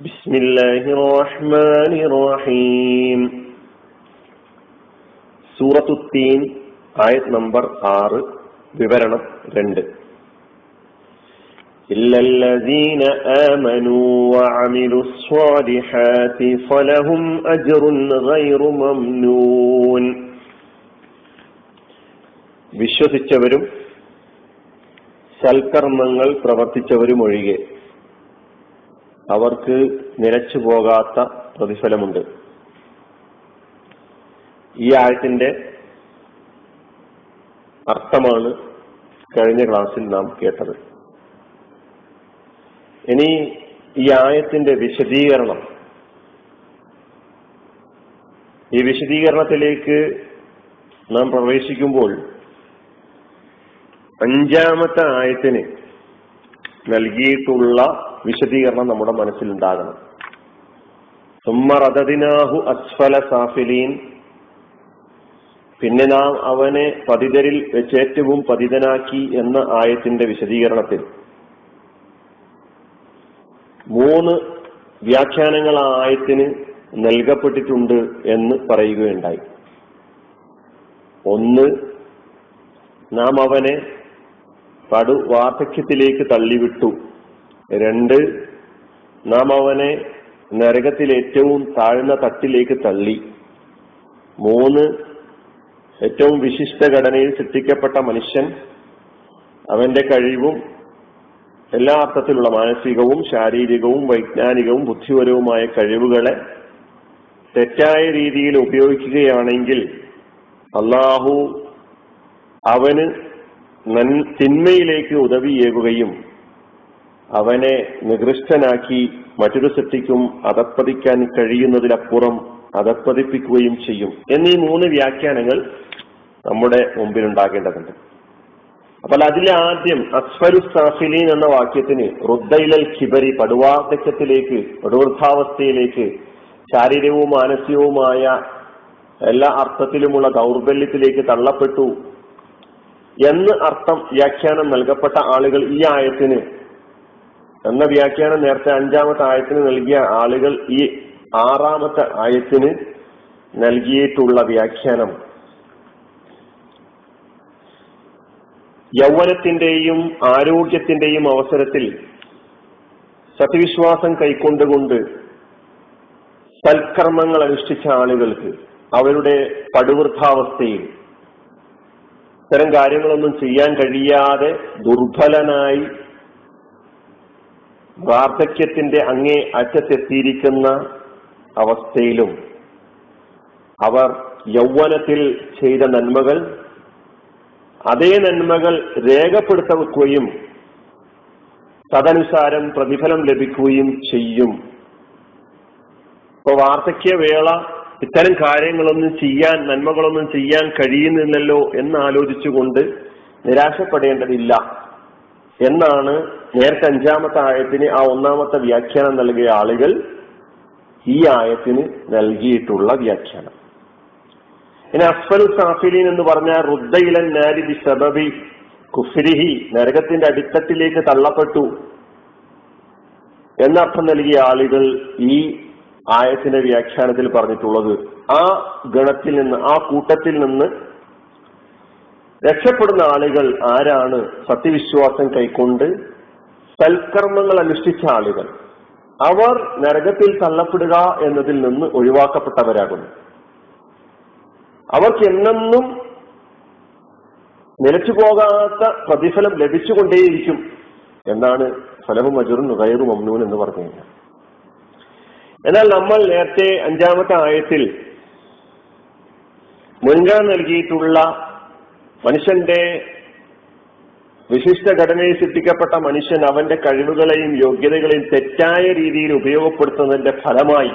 بسم الله الرحمن الرحيم സൂറത്തു തീൻ ആയത് നമ്പർ ആറ് വിവരണം രണ്ട് إلا الذين آمنوا وعملوا الصالحات فلهم أجر غير ممنون വിശ്വസിച്ചവരും സൽക്കർമ്മങ്ങൾ പ്രവർത്തിച്ചവരും ഒഴികെ അവർക്ക് നിലച്ചു പോകാത്ത പ്രതിഫലമുണ്ട്. ഈ ആയത്തിന്റെ അർത്ഥമാണ് കഴിഞ്ഞ ക്ലാസ്സിൽ നാം കേട്ടത്. ഇനി ഈ ആയത്തിന്റെ വിശദീകരണം. ഈ വിശദീകരണത്തിലേക്ക് നാം പ്രവേശിക്കുമ്പോൾ അഞ്ചാമത്തെ ആയത്തിന് നൽകിയിട്ടുള്ള വിശദീകരണം നമ്മുടെ മനസ്സിലുണ്ടാകണം. സുമ്മറദിനാഹു അസ്ഫല സാഫിലീൻ പിന്നെ നാം അവനെ പതിതരിൽ വെച്ചേറ്റവും പതിതനാക്കി എന്ന ആയത്തിന്റെ വിശദീകരണത്തിൽ. മൂന്ന് വ്യാഖ്യാനങ്ങൾ ആ ആയത്തിന് നൽകപ്പെട്ടിട്ടുണ്ട് എന്ന് പറയുകയുണ്ടായി. ഒന്ന് നാം അവനെ പടു വാർദ്ധക്യത്തിലേക്ക് തള്ളിവിട്ടു. രണ്ട് നാം അവനെ നരകത്തിൽ ഏറ്റവും താഴ്ന്ന തട്ടിലേക്ക് തള്ളി. മൂന്ന് ഏറ്റവും വിശിഷ്ട ഘടനയിൽ സൃഷ്ടിക്കപ്പെട്ട മനുഷ്യൻ അവന്റെ കഴിവും എല്ലാ അർത്ഥത്തിലുള്ള മാനസികവും ശാരീരികവും വൈജ്ഞാനികവും ബുദ്ധിപരവുമായ കഴിവുകളെ തെറ്റായ രീതിയിൽ ഉപയോഗിക്കുകയാണെങ്കിൽ അള്ളാഹു അവന് തിന്മയിലേക്ക് ഉദവിയേകുകയും അവനെ നികൃഷ്ടനാക്കി മറ്റൊരു സൃഷ്ടിക്കും അതപ്പതിക്കാൻ കഴിയുന്നതിലപ്പുറം അതപ്പതിപ്പിക്കുകയും ചെയ്യും എന്നീ മൂന്ന് വ്യാഖ്യാനങ്ങൾ നമ്മുടെ മുമ്പിൽ ഉണ്ടാകേണ്ടതുണ്ട് അപ്പോൾ അതിലെ ആദ്യം അസ്ഫരു സാഫിലീൻ എന്ന വാക്യത്തിന് റുദ്ദൈലൽ ഖിബരി പടുവാർദ്ധക്യത്തിലേക്ക് പടുവൃദ്ധാവസ്ഥയിലേക്ക് ശാരീരികവും മാനസികവുമായ എല്ലാ അർത്ഥത്തിലുമുള്ള ദൗർബല്യത്തിലേക്ക് തള്ളപ്പെട്ടു എന്ന് അർത്ഥം വ്യാഖ്യാനം നൽകപ്പെട്ട ആളുകൾ ഈ ആയത്തിന് എന്ന വ്യാഖ്യാനം നേരത്തെ അഞ്ചാമത്തെ ആയത്തിന് നൽകിയ ആളുകൾ ഈ ആറാമത്തെ ആയത്തിന് നൽകിയിട്ടുള്ള വ്യാഖ്യാനം. യൗവനത്തിന്റെയും ആരോഗ്യത്തിന്റെയും അവസരത്തിൽ സത്യവിശ്വാസം കൈക്കൊണ്ടുകൊണ്ട് സൽക്കർമ്മങ്ങൾ അനുഷ്ഠിച്ച ആളുകൾക്ക് അവരുടെ പടുവൃദ്ധാവസ്ഥയിൽ ഇത്തരം കാര്യങ്ങളൊന്നും ചെയ്യാൻ കഴിയാതെ ദുർബലനായി വാർദ്ധക്യത്തിന്റെ അങ്ങേ അറ്റത്തെത്തിയിരിക്കുന്ന അവസ്ഥയിലും അവർ യൗവനത്തിൽ ചെയ്ത നന്മകൾ അതേ നന്മകൾ രേഖപ്പെടുത്തുകയും തദനുസാരം പ്രതിഫലം ലഭിക്കുകയും ചെയ്യും. ഇപ്പൊ വാർദ്ധക്യവേള ഇത്തരം കാര്യങ്ങളൊന്നും ചെയ്യാൻ നന്മകളൊന്നും ചെയ്യാൻ കഴിയുന്നില്ലല്ലോ എന്ന് ആലോചിച്ചുകൊണ്ട് നിരാശപ്പെടേണ്ടതില്ല. എന്നാണ് നേരത്തെ അഞ്ചാമത്തെ ആയത്തിന് ആ ഒന്നാമത്തെ വ്യാഖ്യാനം നൽകിയ ആളുകൾ ഈ ആയത്തിന് നൽകിയിട്ടുള്ള വ്യാഖ്യാനം. ഇനി അസ്ഫലു സാഫിലീൻ എന്ന് പറഞ്ഞാൽ റുദ്ദയിലൻ നാരിബി സബബി കുഫ്രിഹി നരകത്തിന്റെ അടിത്തട്ടിലേക്ക് തള്ളപ്പെട്ടു എന്നർത്ഥം നൽകിയ ആളുകൾ ഈ ആയത്തിന്റെ വ്യാഖ്യാനത്തിൽ പറഞ്ഞിട്ടുള്ളത് ആ ഗണത്തിൽ നിന്ന് ആ കൂട്ടത്തിൽ നിന്ന് രക്ഷപ്പെടുന്ന ആളുകൾ ആരാണ് സത്യവിശ്വാസം കൈക്കൊണ്ട്? സൽക്കർമ്മങ്ങൾ അനുഷ്ഠിച്ച ആളുകൾ. അവർ നരകത്തിൽ തള്ളപ്പെടുക എന്നതിൽ നിന്ന് ഒഴിവാക്കപ്പെട്ടവരാകുന്നു. അവർക്ക് എന്നെന്നും നിലച്ചു പോകാത്ത പ്രതിഫലം ലഭിച്ചുകൊണ്ടേയിരിക്കും എന്നാണ് ഫലവും മജുറും ഗൈറു മമ്നൂൻ എന്ന് പറഞ്ഞു കഴിഞ്ഞാൽ എന്നാൽ നമ്മൾ നേരത്തെ അഞ്ചാമത്തെ ആയത്തിൽ മുൻഗണന നൽകിയിട്ടുള്ള മനുഷ്യന്റെ വിശിഷ്ട ഘടനയിൽ സൃഷ്ടിക്കപ്പെട്ട മനുഷ്യൻ അവന്റെ കഴിവുകളെയും യോഗ്യതകളെയും തെറ്റായ രീതിയിൽ ഉപയോഗപ്പെടുത്തുന്നതിന്റെ ഫലമായി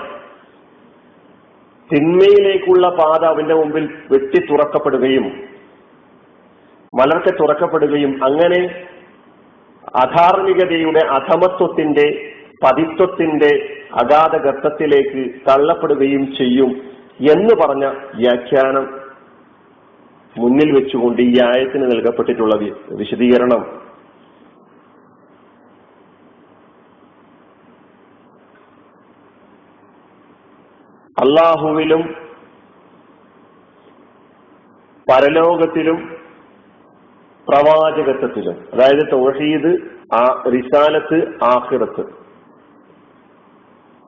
തിന്മയിലേക്കുള്ള പാത അവന്റെ മുമ്പിൽ വെട്ടി തുറക്കപ്പെടുകയും മലർക്കെ തുറക്കപ്പെടുകയും അങ്ങനെ അധാർമികതയുടെ അധമത്വത്തിന്റെ പതിത്വത്തിന്റെ അഗാധ തള്ളപ്പെടുകയും ചെയ്യും എന്ന് പറഞ്ഞ വ്യാഖ്യാനം മുന്നിൽ വെച്ചുകൊണ്ട് ഈ ആയത്തിന് നൽകപ്പെട്ടിട്ടുള്ള വിശദീകരണം. അള്ളാഹുവിലും പരലോകത്തിലും പ്രവാചകത്വത്തിലും അതായത് തൗഹീദ് ആ റിസാലത്ത് ആഹിറത്ത്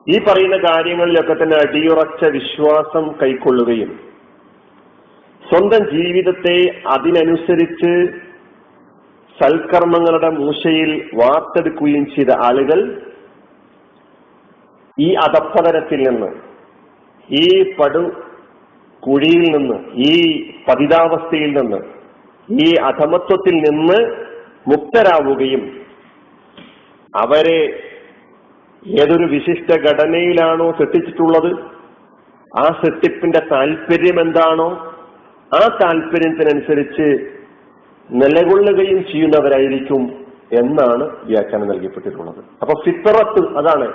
ഈ പറയുന്ന കാര്യങ്ങളിലൊക്കെ തന്നെ അടിയുറച്ച വിശ്വാസം കൈക്കൊള്ളുകയും സ്വന്തം ജീവിതത്തെ അതിനനുസരിച്ച് സൽക്കർമ്മങ്ങളുടെ മൂശയിൽ വാർത്തെടുക്കുകയും ചെയ്ത ആളുകൾ ഈ അതപ്പതരത്തിൽ നിന്ന് ഈ പടു കുഴിയിൽ നിന്ന് ഈ പതിതാവസ്ഥയിൽ നിന്ന് ഈ അധമത്വത്തിൽ നിന്ന് മുക്തരാവുകയും അവരെ ഏതൊരു വിശിഷ്ട ഘടനയിലാണോ സൃഷ്ടിച്ചിട്ടുള്ളത്? ആ സൃഷ്ടിപ്പിന്റെ താല്പര്യം എന്താണോ? ആ താല്പര്യത്തിനനുസരിച്ച് നിലകൊള്ളുകയും ചെയ്യുന്നവരായിരിക്കും എന്നാണ് വ്യാഖ്യാനം നൽകപ്പെട്ടിട്ടുള്ളത്. അപ്പൊ ഫിത്തറത്ത് അതാണ്.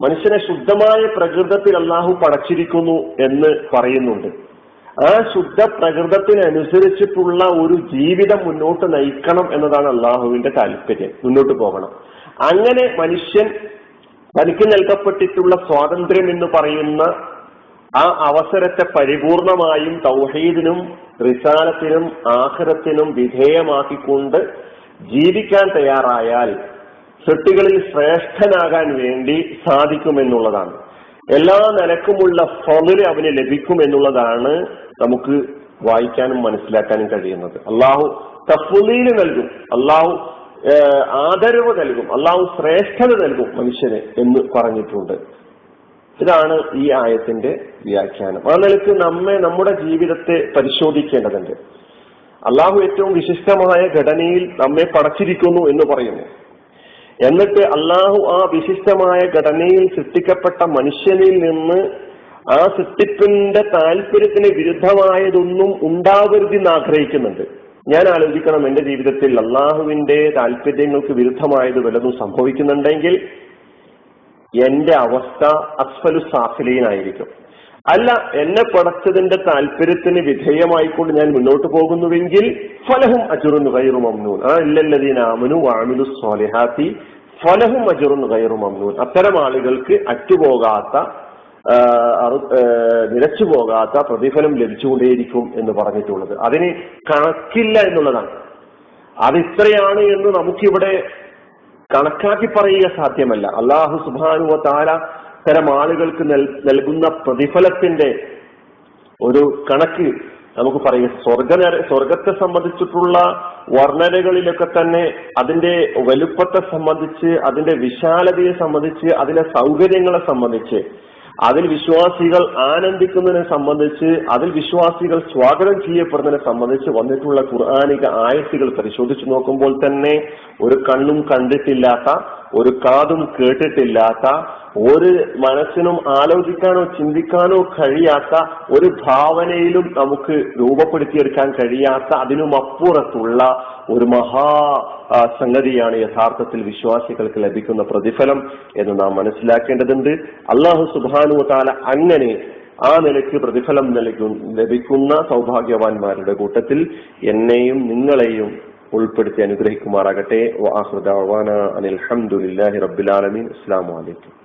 മനുഷ്യനെ ശുദ്ധമായ പ്രകൃതത്തിൽ അള്ളാഹു പടച്ചിരിക്കുന്നു എന്ന് പറയുന്നുണ്ട്. ആ ശുദ്ധ പ്രകൃതത്തിനനുസരിച്ചിട്ടുള്ള ഒരു ജീവിതം മുന്നോട്ട് നയിക്കണം എന്നതാണ് അള്ളാഹുവിന്റെ താല്പര്യം. മുന്നോട്ട് പോകണം. അങ്ങനെ മനുഷ്യൻ തനിക്ക് നൽകപ്പെട്ടിട്ടുള്ള സ്വാതന്ത്ര്യം എന്ന് പറയുന്ന ആ അവസരത്തെ പരിപൂർണമായും തൗഹീദിനും റിസാലത്തിനും ആഹ്റത്തിനും വിധേയമാക്കിക്കൊണ്ട് ജീവിക്കാൻ തയ്യാറായാൽ സൃഷ്ടികളിൽ ശ്രേഷ്ഠനാകാൻ വേണ്ടി സാധിക്കുമെന്നുള്ളതാണ്. എല്ലാ നിലക്കുമുള്ള ഫതിൽ അവന് ലഭിക്കും എന്നുള്ളതാണ് നമുക്ക് വായിക്കാനും മനസ്സിലാക്കാനും കഴിയുന്നത്. അള്ളാഹു തഫുലീൽ നൽകും. അള്ളാഹു ആദരവ് നൽകും. അള്ളാഹു ശ്രേഷ്ഠത നൽകും മനുഷ്യന് എന്ന് പറഞ്ഞിട്ടുണ്ട്. ഇതാണ് ഈ ആയത്തിന്റെ വ്യാഖ്യാനം. ആ നിലയ്ക്ക് നമ്മെ നമ്മുടെ ജീവിതത്തെ പരിശോധിക്കേണ്ടതുണ്ട്. അള്ളാഹു ഏറ്റവും വിശിഷ്ടമായ ഘടനയിൽ നമ്മെ പടച്ചിരിക്കുന്നു എന്ന് പറയുന്നു. എന്നിട്ട് അള്ളാഹു ആ വിശിഷ്ടമായ ഘടനയിൽ സൃഷ്ടിക്കപ്പെട്ട മനുഷ്യനിൽ നിന്ന് ആ സൃഷ്ടിപ്പിന്റെ താല്പര്യത്തിന് വിരുദ്ധമായതൊന്നും ഉണ്ടാവരുതെന്ന് ആഗ്രഹിക്കുന്നുണ്ട്. ഞാൻ ആലോചിക്കണം എന്റെ ജീവിതത്തിൽ അള്ളാഹുവിന്റെ താല്പര്യങ്ങൾക്ക് വിരുദ്ധമായത് വല്ലതും സംഭവിക്കുന്നുണ്ടെങ്കിൽ എന്റെ അവസ്ഥ അസ്ഫലു സാഫിലീനായിരിക്കും. അല്ല എന്നെ പടച്ചതിന്റെ താല്പര്യത്തിന് വിധേയമായിക്കൊണ്ട് ഞാൻ മുന്നോട്ട് പോകുന്നുവെങ്കിൽ ഫലഹും അജുറുൻ ഗൈറു മംനൂൻ. ആ ഇല്ലല്ലദീന ആമനു വാമിലു സ്വാലിഹാത്തി ഫലഹും അജുറുൻ ഗൈറു മംനൂൻ. അത്തരം ആളുകൾക്ക് അറ്റുപോകാത്ത നിലച്ചു പോകാത്ത പ്രതിഫലം ലഭിച്ചുകൊണ്ടേയിരിക്കും എന്ന് പറഞ്ഞിട്ടുള്ളത്. അതിന് കണക്കില്ല എന്നുള്ളതാണ്. അത് ഇത്രയാണ് എന്ന് നമുക്കിവിടെ കണക്കാക്കി പറയുക സാധ്യമല്ല. അള്ളാഹു സുബാനുവ താര തരം ആളുകൾക്ക് നൽകുന്ന പ്രതിഫലത്തിന്റെ ഒരു കണക്ക് നമുക്ക് പറയുക സ്വർഗ സ്വർഗത്തെ സംബന്ധിച്ചിട്ടുള്ള വർണനകളിലൊക്കെ തന്നെ അതിന്റെ വലുപ്പത്തെ സംബന്ധിച്ച് അതിന്റെ വിശാലതയെ സംബന്ധിച്ച് അതിലെ സൗകര്യങ്ങളെ സംബന്ധിച്ച് അതിൽ വിശ്വാസികൾ ആനന്ദിക്കുന്നതിനെ സംബന്ധിച്ച് അതിൽ വിശ്വാസികൾ സ്വാഗതം ചെയ്യപ്പെടുന്നതിനെ സംബന്ധിച്ച് വന്നിട്ടുള്ള ഖുർആാനിക ആയത്തുകൾ പരിശോധിച്ചു നോക്കുമ്പോൾ തന്നെ ഒരു കണ്ണും കണ്ടിട്ടില്ലാത്ത ഒരു കാതും കേട്ടിട്ടില്ലാത്ത ഒരു മനസ്സിനും ആലോചിക്കാനോ ചിന്തിക്കാനോ കഴിയാത്ത ഒരു ഭാവനയിലും നമുക്ക് രൂപപ്പെടുത്തിയെടുക്കാൻ കഴിയാത്ത അതിനുമപ്പുറത്തുള്ള ഒരു മഹാ സംഗതിയാണ് യഥാർത്ഥത്തിൽ വിശ്വാസികൾക്ക് ലഭിക്കുന്ന പ്രതിഫലം എന്ന് നാം മനസ്സിലാക്കേണ്ടതുണ്ട്. അള്ളാഹു സുബാനു താല അങ്ങനെ ആ നിലയ്ക്ക് പ്രതിഫലം നൽകും ലഭിക്കുന്ന സൗഭാഗ്യവാന്മാരുടെ കൂട്ടത്തിൽ എന്നെയും നിങ്ങളെയും ഉൾപ്പെടുത്തി അനുഗ്രഹിക്കുമാറാകട്ടെ. അനിൽഹമുല്ലാഹി റബ്ബുലാലമീൻ അസ്സാം വലൈക്കും